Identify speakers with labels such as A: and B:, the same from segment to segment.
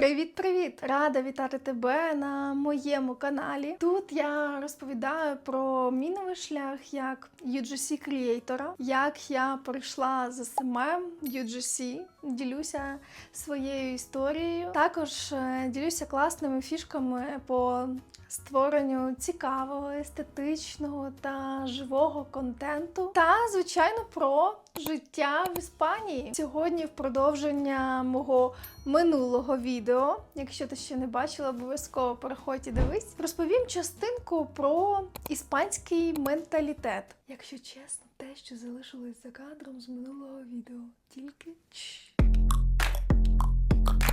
A: Привіт-привіт! Рада вітати тебе на моєму каналі. Тут я розповідаю про мій новий шлях як UGC креатора, як я пройшла з СММ UGC, ділюся своєю історією. Також е, ділюся класними фішками по створенню цікавого, естетичного та живого контенту. Та, звичайно, про життя в Іспанії. Сьогодні в продовження мого минулого відео. Якщо ти ще не бачила, обов'язково переходь і дивись. Розповім частинку про іспанський менталітет. Якщо чесно, те, що залишилось за кадром з минулого відео, тільки.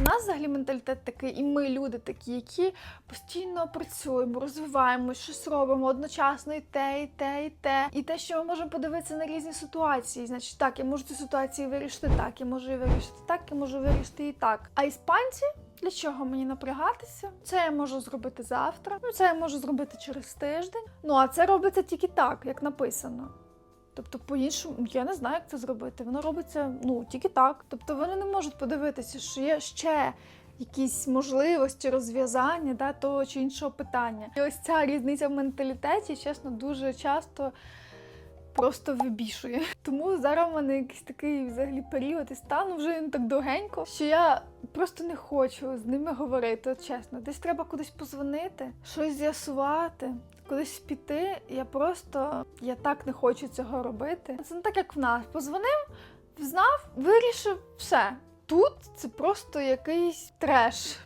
A: У нас взагалі менталітет такий, і ми люди такі, які постійно працюємо, розвиваємось, щось робимо одночасно і те, і те, і те. І те, що ми можемо подивитися на різні ситуації. Значить, так, я можу цю ситуацію вирішити так, я можу її вирішити так, я можу вирішити і так. А іспанці. Для чого мені напрягатися? Це я можу зробити завтра, ну це я можу зробити через тиждень. Ну а це робиться тільки так, як написано. Тобто, по-іншому, я не знаю, як це зробити. Воно робиться ну тільки так. Тобто вони не можуть подивитися, що є ще якісь можливості розв'язання да, того чи іншого питання. І ось ця різниця в менталітеті, чесно, дуже часто. Просто вибішує. Тому зараз в мене якийсь такий взагалі період і стану вже він так довгенько, що я просто не хочу з ними говорити. Чесно, десь треба кудись позвонити, щось з'ясувати, кудись піти. Я просто я так не хочу цього робити. Це не так, як в нас. Позвонив, знав, вирішив все. Тут це просто якийсь треш.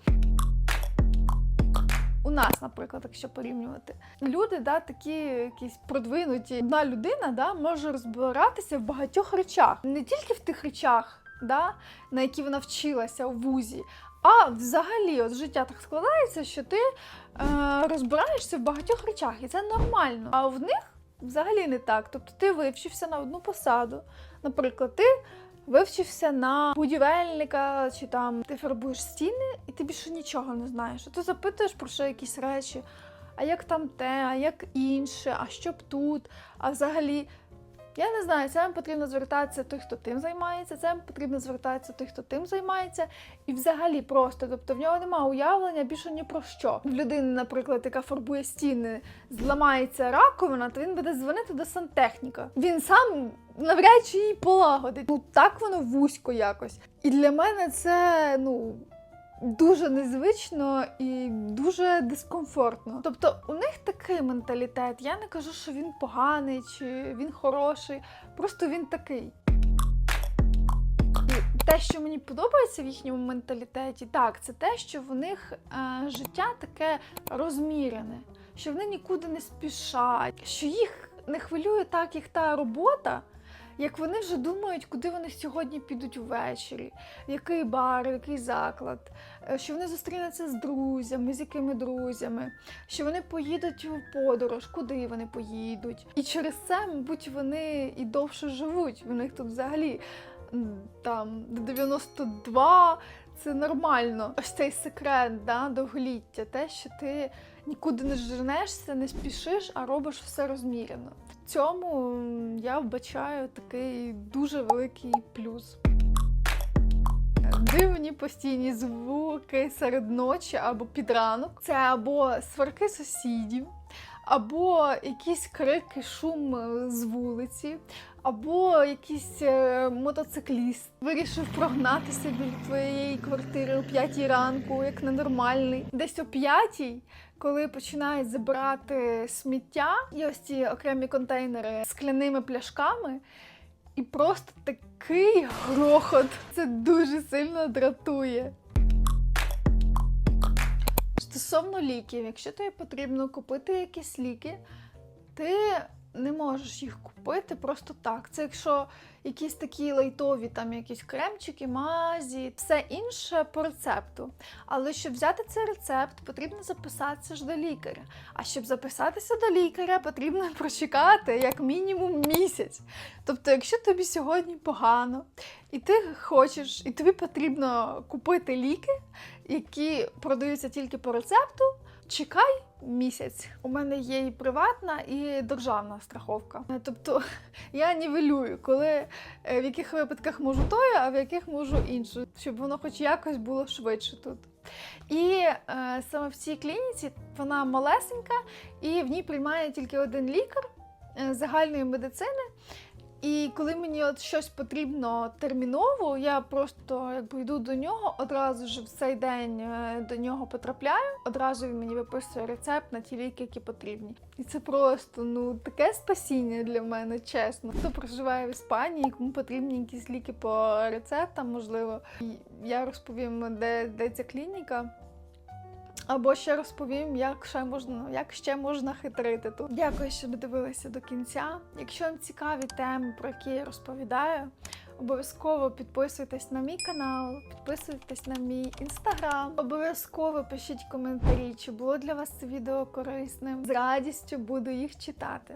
A: У нас, наприклад, якщо порівнювати, люди да, такі якісь продвинуті. Одна людина да, може розбиратися в багатьох речах, не тільки в тих речах, да, на які вона вчилася у вузі, а взагалі от життя так складається, що ти е, розбираєшся в багатьох речах, і це нормально. А в них взагалі не так. Тобто ти вивчився на одну посаду. Наприклад, ти вивчився на будівельника, чи там ти фарбуєш стіни, і ти більше нічого не знаєш. А ти запитуєш про що якісь речі, а як там те, а як інше, а що б тут, а взагалі. Я не знаю, це вам потрібно звертатися той, хто тим займається, це вам потрібно звертатися той, хто тим займається. І взагалі просто, тобто в нього немає уявлення більше ні про що. В людини, наприклад, яка фарбує стіни, зламається раковина, то він буде дзвонити до сантехніка. Він сам навряд чи її полагодить. Ну так воно вузько якось. І для мене це, ну. Дуже незвично і дуже дискомфортно. Тобто у них такий менталітет. Я не кажу, що він поганий чи він хороший, просто він такий. Те, що мені подобається в їхньому менталітеті, так, це те, що в них е, життя таке розмірене, що вони нікуди не спішать, що їх не хвилює так, як та робота. Як вони вже думають, куди вони сьогодні підуть увечері, який бар, який заклад, е, що вони зустрінуться з друзями, з якими друзями, що вони поїдуть в подорож, куди вони поїдуть. І через це, мабуть, вони і довше живуть. У них тут взагалі там до 92 це нормально. Ось цей секрет да, довголіття, те, що ти нікуди не женешся, не спішиш, а робиш все розмірено. В цьому я вбачаю такий дуже великий плюс. Дивні постійні звуки серед ночі або під ранок. Це або сварки сусідів, або якісь крики, шум е, з вулиці, або якийсь е, мотоцикліст вирішив прогнатися біля твоєї квартири о п'ятій ранку, як ненормальний. Десь о п'ятій, коли починають забирати сміття, і ось ці окремі контейнери з скляними пляшками. І просто такий грохот. Це дуже сильно дратує. Стосовно ліків, якщо тобі потрібно купити якісь ліки, ти не можеш їх купити просто так. Це якщо якісь такі лайтові, там якісь кремчики, мазі, все інше по рецепту. Але щоб взяти цей рецепт, потрібно записатися ж до лікаря. А щоб записатися до лікаря, потрібно прочекати як мінімум місяць. Тобто, якщо тобі сьогодні погано, і ти хочеш, і тобі потрібно купити ліки, які продаються тільки по рецепту, чекай місяць. У мене є і приватна, і державна страховка. Е, Тобто я нівелюю, коли е, в яких випадках можу тою, а в яких можу іншу, щоб воно хоч якось було швидше тут. І е, саме в цій клініці вона малесенька, і в ній приймає тільки один лікар е, загальної медицини. І коли мені от щось потрібно терміново, я просто якби йду до нього, одразу ж в цей день е, до нього потрапляю, одразу він мені виписує рецепт на ті ліки, які потрібні. І це просто ну таке спасіння для мене, чесно. Хто проживає в Іспанії, кому потрібні якісь ліки по рецептам, можливо, І я розповім, де, де ця клініка. Або ще розповім, як ще можна, як ще можна хитрити тут. Дякую, що додивилися до кінця. Якщо вам цікаві теми, про які я розповідаю, обов'язково підписуйтесь на мій канал, підписуйтесь на мій інстаграм. Обов'язково пишіть коментарі, чи було для вас це відео корисним. З радістю буду їх читати.